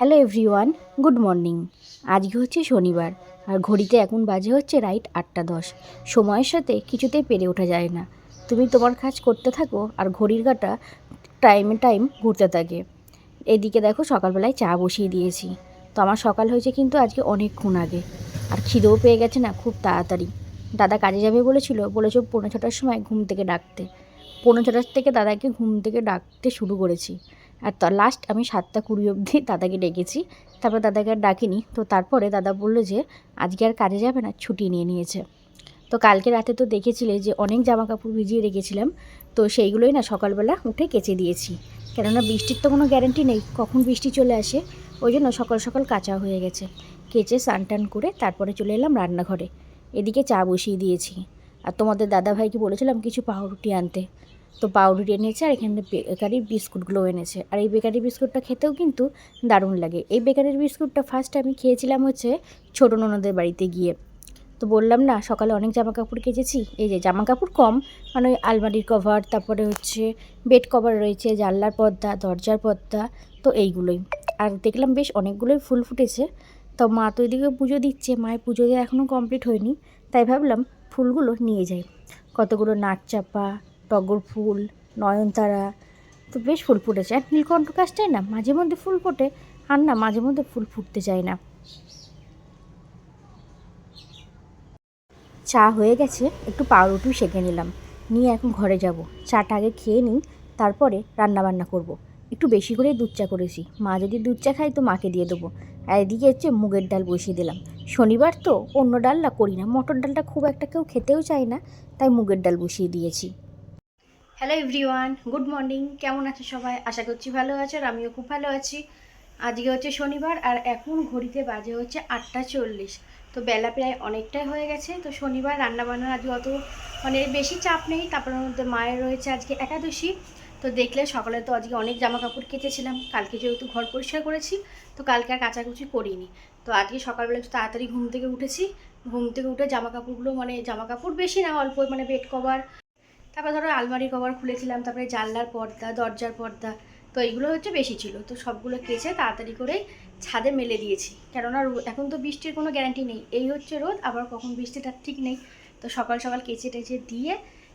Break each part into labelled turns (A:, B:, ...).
A: Hello everyone, good morning. আজকে হচ্ছে শনিবার, আর ঘড়িতে এখন বাজে হচ্ছে রাইট আটটা দশ। সময়ের সাথে কিছুতেই পেরে ওঠা যায় না। তুমি তোমার কাজ করতে থাকো, আর ঘড়ির কাটা টাইমে টাইম ঘুরতে থাকে। এদিকে দেখো সকালবেলায় চা বসিয়ে দিয়েছি। তো আমার সকাল হয়েছে কিন্তু আজকে অনেকক্ষণ আগে। আর খিদেও পেয়ে গেছে না খুব তাড়াতাড়ি। দাদা কাজে যাবে বলেছিল, বলেছ পৌনে ছটার সময় ঘুম থেকে ডাকতে। পৌনে ছটার থেকে দাদাকে ঘুম থেকে ডাকতে শুরু করেছি। আর তো লাস্ট আমি সাতটা কুড়ি অবধি দাদাকে ডেকেছি, তারপর দাদাকে আর ডাকিনি। তো তারপরে দাদা বলল যে, আজকে আর কাজে যাবে না, ছুটি নিয়ে নিয়েছে। তো কালকে রাতে তো দেখেছিলে যে, অনেক জামা কাপড় ভিজিয়ে রেখেছিলাম। তো সেইগুলোই না সকালবেলা উঠে কেচে দিয়েছি। কেননা বৃষ্টির তো কোনো গ্যারেন্টি নেই, কখন বৃষ্টি চলে আসে, ওই জন্য সকাল সকাল কাঁচা হয়ে গেছে। কেচে স্নান টান করে তারপরে চলে এলাম রান্নাঘরে। এদিকে চা বসিয়ে দিয়েছি। আর তোমাদের দাদাভাইকে বলেছিলাম কিছু পাউরুটি আনতে। তো পাউরুটি এনেছে আর এখানে বেকারির বিস্কুটগুলো এনেছে। আর এই বেকারি বিস্কুটটা খেতেও কিন্তু দারুণ লাগে। এই বেকারির বিস্কুটটা ফার্স্ট আমি খেয়েছিলাম হচ্ছে ছোটো ননদের বাড়িতে গিয়ে। তো বললাম, না, সকালে অনেক জামা কাপড় কেচেছি। এই যে জামা কাপড় কম মানে ওই আলমারির কভার তারপরে হচ্ছে বেড কভার রয়েছে, জানলার পর্দা, দরজার পর্দা, তো এইগুলোই। আর দেখলাম বেশ অনেকগুলোই ফুল ফুটেছে। তো মা তো এদিকে পুজো দিচ্ছে, মায়ের পুজো এখনও কমপ্লিট হয়নি। তাই ভাবলাম ফুলগুলো নিয়ে যাই। কতগুলো নাক চাপা টগর ফুল, নয়নতারা, তো বেশ ফুল ফুটেছে। আর নীলকণ্ঠ গাছটায় না, মাঝে মধ্যে ফুল ফোটে, আর না, মাঝে মধ্যে ফুল ফুটতে চায় না। চা হয়ে গেছে, একটু পাউরুটিও সেঁকে নিলাম। নিয়ে এখন ঘরে যাব। চাটা আগে খেয়ে নিই, তারপরে রান্না বান্না করব। একটু বেশি করে দুধ চা করেছি। মা যদি দুধ চা খায়, তো মাকে দিয়ে দেবো। আর এদিকে হচ্ছে মুগের ডাল বসিয়ে দিলাম। শনিবার তো, অন্য ডাল না করি না। মটর ডালটা খুব একটা কেউ খেতেও চায় না, তাই মুগের ডাল বসিয়ে দিয়েছি। হ্যালো এভরিওয়ান গুড মর্নিং কেমন আছে সবাই? আশা করছি ভালো আছে আর আমিও খুব ভালো আছি। আজকে হচ্ছে শনিবার আর এখন ঘড়িতে বাজে হচ্ছে আটটা চল্লিশ। তো বেলা প্রায় অনেকটাই হয়ে গেছে, তো শনিবার রান্নাবান্নার আজকে অত মানে বেশি চাপ নেই, তারপর মধ্যে মায়ের রয়েছে আজকে একাদশী। তো দেখলে সকালে তো আজকে অনেক জামা কাপড় কেচেছিলাম, কালকে যেহেতু ঘর পরিষ্কার করেছি, তো কালকে আর কাচাকুচি করিনি। তো আজকে সকালবেলা একটু তাড়াতাড়ি ঘুম থেকে উঠেছি, ঘুম থেকে উঠে জামা কাপড়গুলো মানে জামা কাপড় বেশি না, অল্প মানে বেড কভার তারপর ধরো আলমারির কভার খুলেছিলাম, তারপরে জানলার পর্দা, দরজার পর্দা, তো এইগুলো হচ্ছে বেশি ছিল। তো সবগুলো কেচে তাড়াতাড়ি করে ছাদে মেলে দিয়েছি। কেননা এখন তো বৃষ্টির কোনো গ্যারান্টি নেই। এই হচ্ছে রোদ, আবার কখন বৃষ্টিটা ঠিক নেই। তো সকাল সকাল কেচে টেচে দিয়ে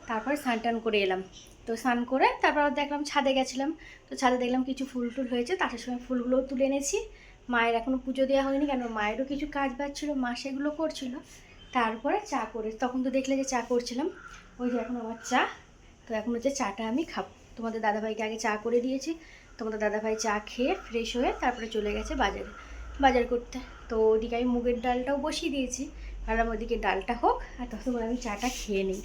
A: তারপর স্নান টান করে এলাম। তো স্নান করে তারপর দেখলাম ছাদে গেছিলাম। তো ছাদে দেখলাম কিছু ফুল টুল হয়েছে, তার সময় ফুলগুলোও তুলে এনেছি। মায়ের এখনও পুজো দেওয়া হয়নি কেন মায়েরও কিছু কাজ বাজ ছিল, মা সেগুলো করছিল। তারপরে চা করে তখন তো দেখলে যে চা করছিলাম। ওই যে এখন আমার চা, তো এখন হচ্ছে চাটা আমি খাব। তোমাদের দাদাভাইকে আগে চা করে দিয়েছি। তোমাদের দাদাভাই চা খেয়ে ফ্রেশ হয়ে তারপরে চলে গেছে বাজারে, বাজার করতে। তো ওদিকে আমি মুগের ডালটাও বসিয়ে দিয়েছি। ভাবলাম ওদিকে ডালটা হোক, আর তখন আমি চাটা খেয়ে নিই।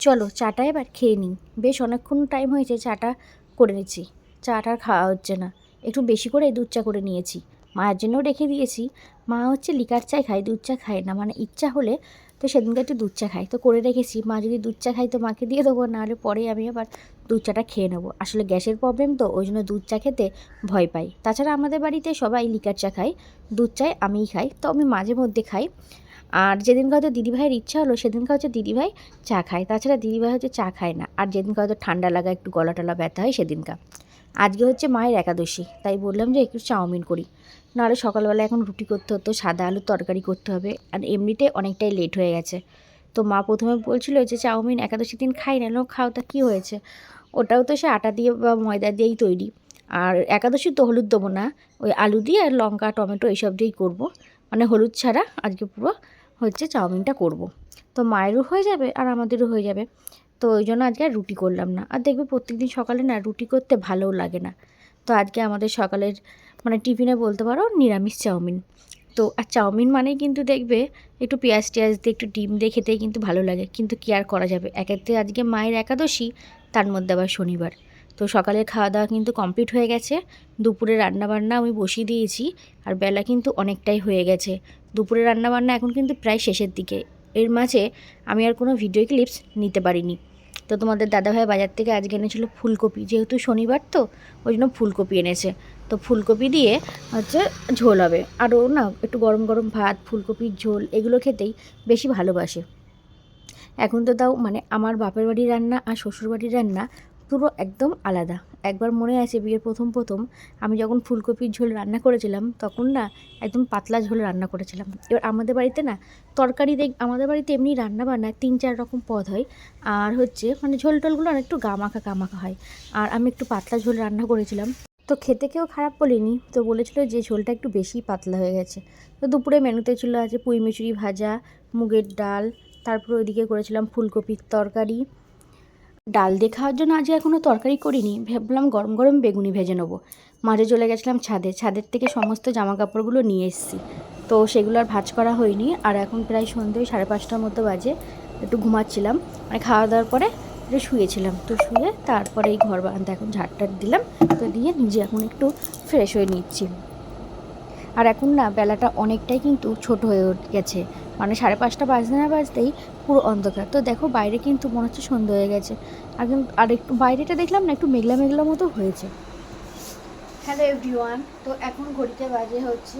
A: চলো, চাটা এবার খেয়ে নিই। বেশ অনেকক্ষণ টাইম হয়েছে, চাটা করে নিচ্ছি। চাটা খাওয়া হচ্ছে না। একটু বেশি করে দুধ চা করে নিয়েছি। মায়ের জন্যও রেখে দিয়েছি। মা হচ্ছে লিকার চাই খায়, দুধ চা খায় না মানে ইচ্ছা হলে তো সেদিনকে একটু দুধ চা খাই তো করে রেখেছি, মা যদি দুধ চা খাই তো মাকে দিয়ে দেবো নাহলে পরে আমি আবার দুধ চাটা খেয়ে নেব। আসলে গ্যাসের প্রবলেম তো, ওই জন্য দুধ চা খেতে ভয় পাই। তাছাড়া আমাদের বাড়িতে সবাই লিকার চা খায়, দুধ চাই আমিই খাই, তো আমি মাঝে মধ্যে খাই। আর যেদিনকে হয়তো দিদিভাইয়ের ইচ্ছা হলো, সেদিনকে হচ্ছে দিদিভাই চা খায়। তাছাড়া দিদিভাই হচ্ছে চা খায় না, আর যেদিনকে হয়তো ঠান্ডা লাগা, একটু গলা টলা ব্যথা হয় সেদিনকা। আজকে হচ্ছে মায়ের একাদশী, তাই বললাম যে একটু চাউমিন করি। নাহলে সকালবেলা এখন রুটি করতে হতো, সাদা আলুর তরকারি করতে হবে। আর এমনিতে অনেকটাই লেট হয়ে গেছে। তো মা প্রথমে বলছিল যে, চাউমিন একাদশী দিন খাই না খাও, তা কী হয়েছে? ওটাও তো সে আটা দিয়ে বা ময়দা দিয়েই তৈরি। আর একাদশী তো হলুদ দেবো না, ওই আলু দিয়ে আর লঙ্কা, টমেটো এইসব দিয়েই করব। মানে হলুদ ছাড়া আজকে পুরো হচ্ছে চাউমিনটা করব। তো মায়েরও হয়ে যাবে আর আমাদেরও হয়ে যাবে। তো ওই জন্য আজকে আর রুটি করলাম না। আর দেখবে প্রত্যেকদিন সকালে না রুটি করতে ভালোও লাগে না। তো আজকে আমাদের সকালের মানে টিফিনে বলতে পারো নিরামিষ চাউমিন। তো, আর চাউমিন মানেই কিন্তু দেখবে একটু পেঁয়াজ টিয়াজ দিয়ে একটু ডিম দিয়ে খেতেই কিন্তু ভালো লাগে, কিন্তু কী আর করা যাবে? একেতে আজকে মায়ের একাদশী, তার মধ্যে আবার শনিবার। তো সকালের খাওয়া দাওয়া কিন্তু কমপ্লিট হয়ে গেছে, দুপুরে রান্নাবান্না আমি বসিয়ে দিয়েছি, আর বেলা কিন্তু অনেকটাই হয়ে গেছে। দুপুরে রান্নাবান্না এখন কিন্তু প্রায় শেষের দিকে, এর মাঝে আমি আর কোনো ভিডিও ক্লিপস নিতে পারিনি। তো তোমাদের দাদাভাই বাজার থেকে আজকে এনেছিল ফুলকপি, যেহেতু শনিবার তো, ওই জন্য ফুলকপি এনেছে। তো ফুলকপি দিয়ে হচ্ছে ঝোল হবে। আরও না একটু গরম গরম ভাত, ফুলকপির ঝোল এগুলো খেতেই বেশি ভালোবাসে। এখন তো তাও মানে আমার বাপের বাড়ির রান্না আর শ্বশুর বাড়ির রান্না পুরো একদম আলাদা। একবার মনে আছে বিয়ের প্রথম প্রথম আমি যখন ফুলকপির ঝোল রান্না করেছিলাম তখন না একদম পাতলা ঝোল রান্না করেছিলাম। এবার আমাদের বাড়িতে না তরকারি দেখ, আমাদের বাড়িতে এমনি রান্না বান্না তিন চার রকম পদ হয়। আর হচ্ছে মানে ঝোল টোলগুলো একটু গামাখা গামাখা হয়। আর আমি একটু পাতলা ঝোল রান্না করেছিলাম। তো খেতে কেউ খারাপ বলিনি, তো বলেছিল যে ঝোলটা একটু বেশি পাতলা হয়ে গেছে। তো দুপুরে মেনুতে ছিল আছে পুঁই মিচুরি ভাজা, মুগের ডাল, তারপর ওইদিকে করেছিলাম ফুলকপির তরকারি। ডাল দিয়ে খাওয়ার জন্য আজকে এখনও তরকারি করিনি, ভাবলাম গরম গরম বেগুনি ভেজে নেব। মাঝে চলে গেছিলাম ছাদে, ছাদের থেকে সমস্ত জামা কাপড়গুলো নিয়ে এসেছি। তো সেগুলো আর ভাজ করা হয়নি, আর এখন প্রায় সন্ধ্যে সাড়ে পাঁচটার মতো বাজে, একটু ঘুমাচ্ছিলাম। মানে খাওয়া দাওয়ার পরে একটু শুয়েছিলাম। তো শুয়ে তারপরে এই ঘর বারান্দা এখন ঝাড়টার দিলাম। তো দিয়ে নিজে এখন একটু ফ্রেশ হয়ে নিচ্ছি। আর এখন না, বেলাটা অনেকটাই কিন্তু ছোট হয়ে গেছে। মানে সাড়ে পাঁচটা বাজতে না বাজতেই পুরো অন্ধকার। তো দেখো বাইরে কিন্তু মনে হচ্ছে সন্ধ্যা হয়ে গেছে। আর কিন্তু আর একটু বাইরেটা দেখলাম না, একটু মেঘলা মেঘলা মতো হয়েছে। হ্যালো এভরিওয়ান তো এখন ঘড়িতে বাজে হচ্ছে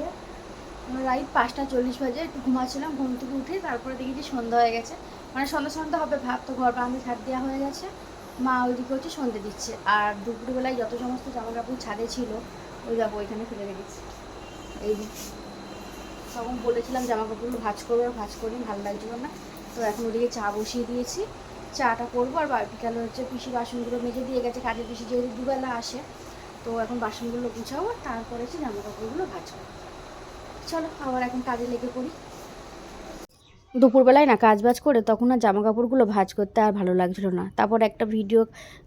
A: রাইট পাঁচটা চল্লিশ বাজে একটু ঘুমাচ্ছিলাম, ঘুম থেকে উঠে তারপরে দেখি যে সন্ধ্যা হয়ে গেছে। মানে সন্ধ্যা সন্ধ্যা হবে, ভাব তো ঘর বারান্দা ছাদ দেওয়া হয়ে গেছে। মা ওইদিকে হচ্ছে সন্ধে দিচ্ছে। আর দুপুরবেলায় যত সমস্ত জামা কাপড় ছাদে ছিল, ওই যাব ওইখানে ফেলে রেখেছি এই। তখন বলেছিলাম জামা কাপড়গুলো ভাজ করব আর ভাজ করি ভালো লাগছিল না। তো এখন ওদিকে চা বসিয়ে দিয়েছি। চাটা করব, আর বিকালে হচ্ছে পিসি বাসনগুলো মেজে দিয়ে গেছে। কাজের পিসি যেহেতু দুবেলা আসে, তো এখন বাসনগুলো গুছাবো তারপরে হচ্ছে জামা কাপড়গুলো ভাজ করব চলো আবার এখন কাজে লেগে পড়ি। দুপুরবেলায় না কাজ বাজ করে তখন আর জামা কাপড়গুলো ভাজ করতে আর ভালো লাগছিল না। তারপর একটা ভিডিও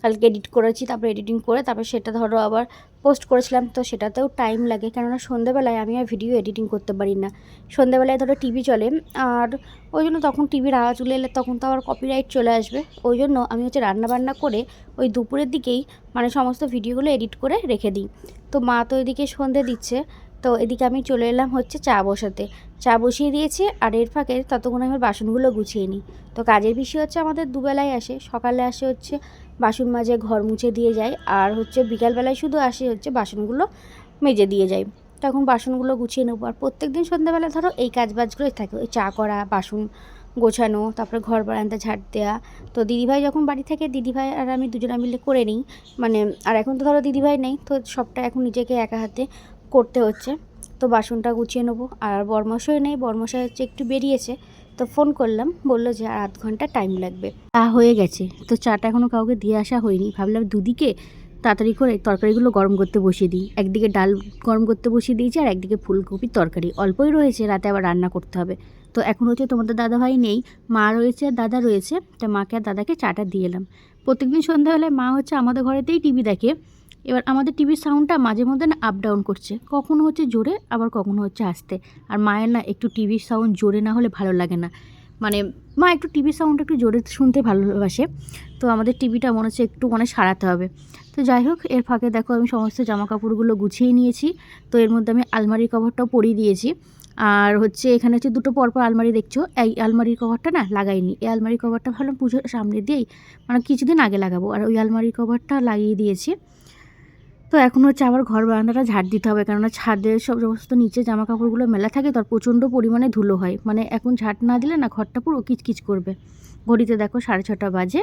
A: কালকে এডিট করেছি, তারপর এডিটিং করে তারপর সেটা ধরো আবার পোস্ট করেছিলাম, তো সেটাতেও টাইম লাগে। কেননা সন্ধ্যেবেলায় আমি আর ভিডিও এডিটিং করতে পারি না। সন্ধ্যেবেলায় ধরো টিভি চলে, আর ওই জন্য তখন টিভির আওয়াজ চলে এলে তখন তো আবার কপিরাইট চলে আসবে। ওই জন্য আমি হচ্ছে রান্না বান্না করে ওই দুপুরের দিকেই মানে সমস্ত ভিডিওগুলো এডিট করে রেখে দিই। তো মা তো এদিকে সন্ধে দিচ্ছে তো এদিকে আমি চলে এলাম হচ্ছে চা বসাতে। চা বসিয়ে দিয়েছি আর এর ফাঁকে ততক্ষণ আমি বাসনগুলো গুছিয়ে নিই। তো কাজের বিষয় হচ্ছে আমাদের দুবেলায় আসে। সকালে আসে হচ্ছে বাসন মাজে, ঘর মুছে দিয়ে যায় আর হচ্ছে বিকালবেলায় শুধু আসে হচ্ছে বাসনগুলো মেজে দিয়ে যায় তখন বাসনগুলো গুছিয়ে নেব। আর প্রত্যেক দিন সন্ধ্যাবেলা ধরো এই কাজ বাজগুলোই থাকে। ওই চা করা, বাসন গোছানো, তারপরে ঘর বারান্দা ঝাড় দেওয়া তো দিদিভাই যখন বাড়ি থাকে, দিদিভাই আর আমি দুজনে মিলে করে নিই। মানে আর এখন তো ধরো দিদিভাই নেই, তো সবটা এখন নিজেকে একা হাতে করতে হচ্ছে। তো বাসনটা গুছিয়ে নেব। আর বরমশাই নেই, বরমশাই হচ্ছে একটু বেরিয়েছে। তো ফোন করলাম, বলল যে আর আধ ঘণ্টা টাইম লাগবে। তা হয়ে গেছে। তো চাটা এখনও কাউকে দিয়ে আসা হয়নি। ভাবলাম দুদিকে তাড়াতাড়ি করে তরকারিগুলো গরম করতে বসিয়ে দিই। একদিকে ডাল গরম করতে বসিয়ে দিয়েছি আর একদিকে ফুলকপির তরকারি। অল্পই রয়েছে, রাতে আবার রান্না করতে হবে। তো এখন হচ্ছে তোমাদের দাদাভাই নেই, মা রয়েছে আর দাদা রয়েছে। তো মাকে আর দাদাকে চাটা দিয়ে এলাম। প্রত্যেকদিন সন্ধ্যাবেলায় মা হচ্ছে আমাদের ঘরেতেই টিভি দেখে। এবার আমাদের টিভির সাউন্ডটা মাঝে মধ্যে না আপ ডাউন করছে। কখনো হচ্ছে জোরে, আবার কখনো হচ্ছে আস্তে। আর মায়ের না একটু টিভির সাউন্ড জোরে না হলে ভালো লাগে না। মানে মা একটু টিভির সাউন্ড একটু জোরে শুনতে ভালোবাসে। তো আমাদের টিভিটা মনে হচ্ছে একটু মানে সারাতে হবে। তো যাই হোক, এর ফাঁকে দেখো আমি সমস্ত জামা কাপড়গুলো গুছিয়ে নিয়েছি। তো এর মধ্যে আমি আলমারির কভারটাও পরিয়ে দিয়েছি। আর হচ্ছে এখানে হচ্ছে দুটো পরপর আলমারি দেখছ? এই আলমারির কভারটা না লাগাইনি। এই আলমারির কভারটা ভালো পুজোর সামনে দিয়েই মানে কিছুদিন আগে লাগাবো। আর ওই আলমারির কভারটা লাগিয়ে দিয়েছি। তো এখন হচ্ছে আবার ঘর বারান্দাটা ঝাড় দিতে হবে। কেননা ছাদের সব সমস্ত নিচে জামা কাপড়গুলো মেলা থাকে, তার প্রচণ্ড পরিমাণে ধুলো হয়। মানে এখন ঝাড় না দিলে না ঘরটা পুরো কিচকিচ করবে। ঘড়িতে দেখো সাড়ে ছটা বাজে।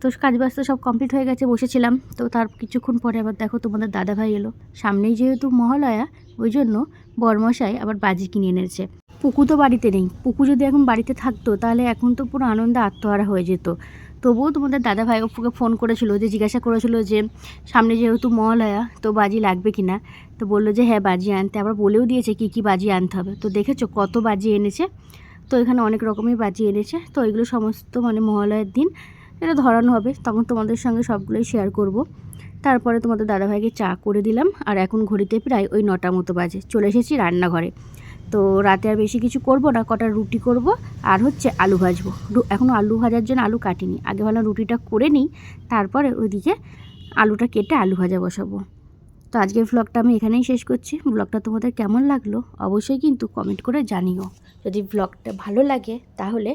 A: তো কাজ বাজ তো সব কমপ্লিট হয়ে গেছে, বসেছিলাম। তো তার কিছুক্ষণ পরে আবার দেখো তোমাদের দাদাভাই এলো। সামনেই যেহেতু মহালয়া, ওই জন্য বরমশাই আবার বাজি কিনে এনেছে। পুকু তো বাড়িতে নেই। পুকু যদি এখন বাড়িতে থাকতো, তাহলে এখন তো পুরো আনন্দে আত্মহারা হয়ে যেত। তবুও তোমাদের দাদা ভাই ওকে ফোন করেছিল যে জিজ্ঞাসা করেছিল যে, সামনে যেহেতু মহালয়া তো বাজি লাগবে কি না তো বলল যে হ্যাঁ বাজি আনতে। আবার বলেও দিয়েছে কি কি বাজি আনতে হবে। তো দেখেছ কত বাজি এনেছে? তো এখানে অনেক রকমের বাজি এনেছে। তো এগুলো সমস্ত মানে মহালয়ার দিন এটা ধরানো হবে। তখন তোমাদের সঙ্গে সবগুলোই শেয়ার করব। তারপরে তোমাদের দাদাভাইকে চা করে দিলাম। আর এখন ঘড়িতে প্রায় ওই নটা মতো বাজে। চলে এসেছি রান্নাঘরে। তো রাতে আর বেশি কিছু করব না, কটা রুটি করব আর হচ্ছে আলু ভাজবো। এখনও আলু ভাজার জন্য আলু কাটিনি। আগে ভাবলাম রুটিটা করে নিই, তারপরে ওইদিকে আলুটা কেটে আলু ভাজা বসাবো। তো আজকের ভ্লগটা আমি এখানেই শেষ করছি। ব্লগটা তোমাদের কেমন লাগল অবশ্যই কিন্তু কমেন্ট করে জানিও। যদি ব্লগটা ভালো লাগে তাহলে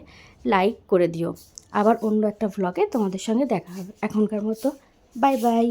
A: লাইক করে দিও। আবার অন্য একটা ভ্লগে তোমাদের সঙ্গে দেখা হবে। এখনকার মতো বাই বাই